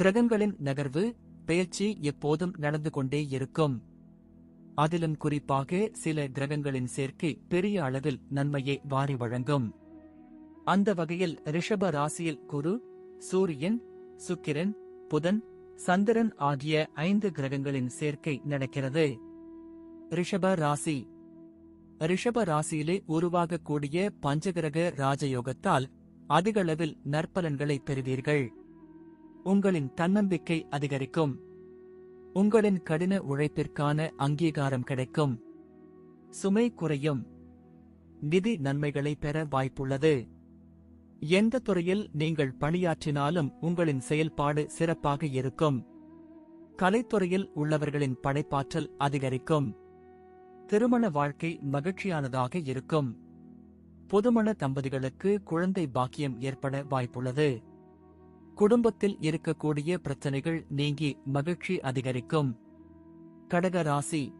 கிரகங்களின் நகர்வு பெயர்ச்சி எப்போதும் நடந்து கொண்டே இருக்கும். அதிலும் குறிப்பாக சில கிரகங்களின் சேர்க்கை பெரிய அளவில் நன்மையை வாரி வழங்கும். அந்த வகையில் ரிஷப ராசியில் குரு சூரியன் சுக்கிரன் புதன் சந்திரன் ஆகிய ஐந்து கிரகங்களின் சேர்க்கை நடக்கிறது. ரிஷப ராசி. ரிஷப ராசியிலே உருவாகக்கூடிய பஞ்சகிரக ராஜயோகத்தால் அதிகளவில் நற்பலன்களை பெறுவீர்கள். உங்களின் தன்னம்பிக்கை அதிகரிக்கும். உங்களின் கடின உழைப்பிற்கான அங்கீகாரம் கிடைக்கும். சுமை குறையும். நிதி நன்மைகளை பெற வாய்ப்புள்ளது. எந்த துறையில் நீங்கள் பணியாற்றினாலும் உங்களின் செயல்பாடு சிறப்பாக இருக்கும். கலைத்துறையில் உள்ளவர்களின் படைப்பாற்றல் அதிகரிக்கும். திருமண வாழ்க்கை மகிழ்ச்சியானதாக இருக்கும். புதுமண தம்பதிகளுக்கு குழந்தை பாக்கியம் ஏற்பட வாய்ப்புள்ளது. குடும்பத்தில் இருக்கக்கூடிய பிரச்சனைகள் நீங்கி மகிழ்ச்சி அதிகரிக்கும். கடக ராசி.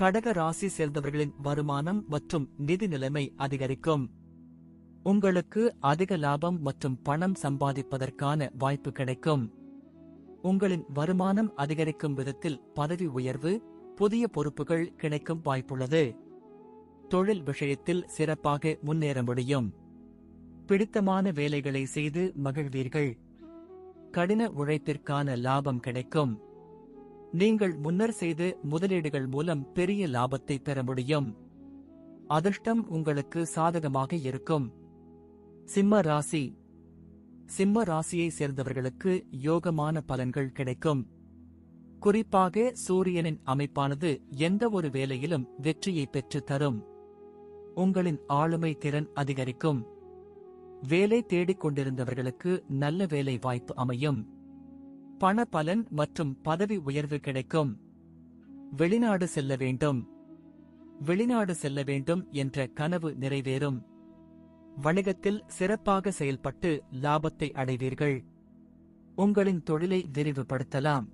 கடக ராசி சேர்ந்தவர்களின் வருமானம் மற்றும் நிதி நிலைமை அதிகரிக்கும். உங்களுக்கு அதிக லாபம் மற்றும் பணம் சம்பாதிப்பதற்கான வாய்ப்பு கிடைக்கும். உங்களின் வருமானம் அதிகரிக்கும் விதத்தில் பதவி உயர்வு புதிய பொறுப்புகள் கிடைக்கும் வாய்ப்புள்ளது. தொழில் விஷயத்தில் சிறப்பாக முன்னேற முடியும். பிடித்தமான வேலைகளை செய்து மகிழ்வீர்கள். கடின உழைப்பிற்கான லாபம் கிடைக்கும். நீங்கள் முன்னர் செய்து முதலீடுகள் மூலம் பெரிய லாபத்தை பெற முடியும். அதிர்ஷ்டம் உங்களுக்கு சாதகமாக இருக்கும். சிம்ம ராசி. சிம்ம ராசியை சேர்ந்தவர்களுக்கு யோகமான பலன்கள் கிடைக்கும். குறிப்பாக சூரியனின் அமைப்பானது எந்த ஒரு வேலையிலும் வெற்றியை பெற்று தரும். உங்களின் ஆளுமை திறன் அதிகரிக்கும். வேலை தேடிக் கொண்டிருந்தவர்களுக்கு நல்ல வேலை வாய்ப்பு அமையும். பண பலன் மற்றும் பதவி உயர்வு கிடைக்கும். வெளிநாடு செல்ல வேண்டும். வெளிநாடு செல்ல வேண்டும் என்ற கனவு நிறைவேறும். வணிகத்தில் சிறப்பாக செயல்பட்டு லாபத்தை அடைவீர்கள். உங்களின் தொழிலை விரிவுபடுத்தலாம்.